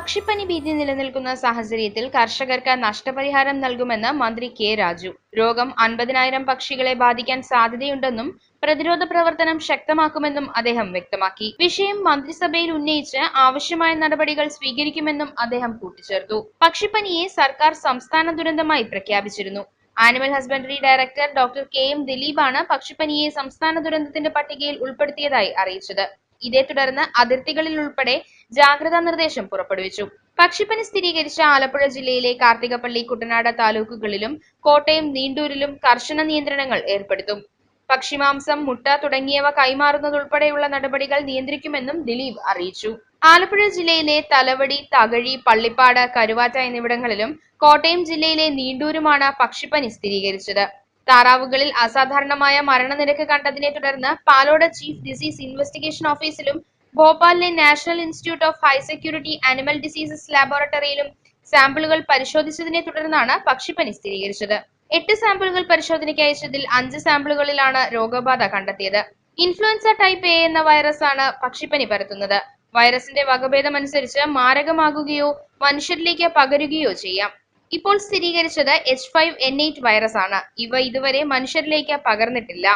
പക്ഷിപ്പനി ഭീതി നിലനിൽക്കുന്ന സാഹചര്യത്തിൽ കർഷകർക്ക് നഷ്ടപരിഹാരം നൽകുമെന്ന് മന്ത്രി കെ രാജു. രോഗം അൻപതിനായിരം പക്ഷികളെ ബാധിക്കാൻ സാധ്യതയുണ്ടെന്നും പ്രതിരോധ പ്രവർത്തനം ശക്തമാക്കുമെന്നും അദ്ദേഹം വ്യക്തമാക്കി. വിഷയം മന്ത്രിസഭയിൽ ഉന്നയിച്ച് ആവശ്യമായ നടപടികൾ സ്വീകരിക്കുമെന്നും അദ്ദേഹം കൂട്ടിച്ചേർത്തു. പക്ഷിപ്പനിയെ സർക്കാർ സംസ്ഥാന ദുരന്തമായി പ്രഖ്യാപിച്ചിരുന്നു. Animal husbandry director doctor K M ദിലീപാണ് പക്ഷിപ്പനിയെ സംസ്ഥാന ദുരന്തത്തിന്റെ പട്ടികയിൽ ഉൾപ്പെടുത്തിയതായി അറിയിച്ചത്. ഇതേ തുടർന്ന് അതിർത്തികളിൽ ഉൾപ്പെടെ ജാഗ്രതാ നിർദ്ദേശം പുറപ്പെടുവിച്ചു. പക്ഷിപ്പനി സ്ഥിരീകരിച്ച ആലപ്പുഴ ജില്ലയിലെ കാർത്തികപ്പള്ളി കുട്ടനാട് താലൂക്കുകളിലും കോട്ടയം നീണ്ടൂരിലും കർശന നിയന്ത്രണങ്ങൾ ഏർപ്പെടുത്തും. പക്ഷിമാംസം മുട്ട തുടങ്ങിയവ കൈമാറുന്നതുൾപ്പെടെയുള്ള നടപടികൾ നിയന്ത്രിക്കുമെന്നും ദിലീപ് അറിയിച്ചു. ആലപ്പുഴ ജില്ലയിലെ തലവടി തകഴി പള്ളിപ്പാട് കരുവാറ്റ എന്നിവിടങ്ങളിലും കോട്ടയം ജില്ലയിലെ നീണ്ടൂരുമാണ് പക്ഷിപ്പനി സ്ഥിരീകരിച്ചത്. താറാവുകളിൽ അസാധാരണമായ മരണനിരക്ക് കണ്ടതിനെ തുടർന്ന് പാലോട് ചീഫ് ഡിസീസ് ഇൻവെസ്റ്റിഗേഷൻ ഓഫീസിലും ഭോപ്പാലിലെ national institute of high security animal diseases ലാബോറട്ടറിയിലും സാമ്പിളുകൾ പരിശോധിച്ചതിനെ തുടർന്നാണ് പക്ഷിപ്പനി സ്ഥിരീകരിച്ചത്. എട്ട് സാമ്പിളുകൾ പരിശോധനയ്ക്ക് അയച്ചതിൽ അഞ്ച് സാമ്പിളുകളിലാണ് രോഗബാധ കണ്ടെത്തിയത്. ഇൻഫ്ലുവൻസ ടൈപ്പ് എ എന്ന വൈറസ് ആണ് പക്ഷിപ്പനി പരത്തുന്നത്. വൈറസിന്റെ വകഭേദം അനുസരിച്ച് മാരകമാകുകയോ മനുഷ്യരിലേക്ക് പകരുകയോ ചെയ്യാം. ഇപ്പോൾ സ്ഥിരീകരിച്ചത് H five N eight virus ആണ്. ഇവ ഇതുവരെ മനുഷ്യരിലേക്ക് പകർന്നിട്ടില്ല.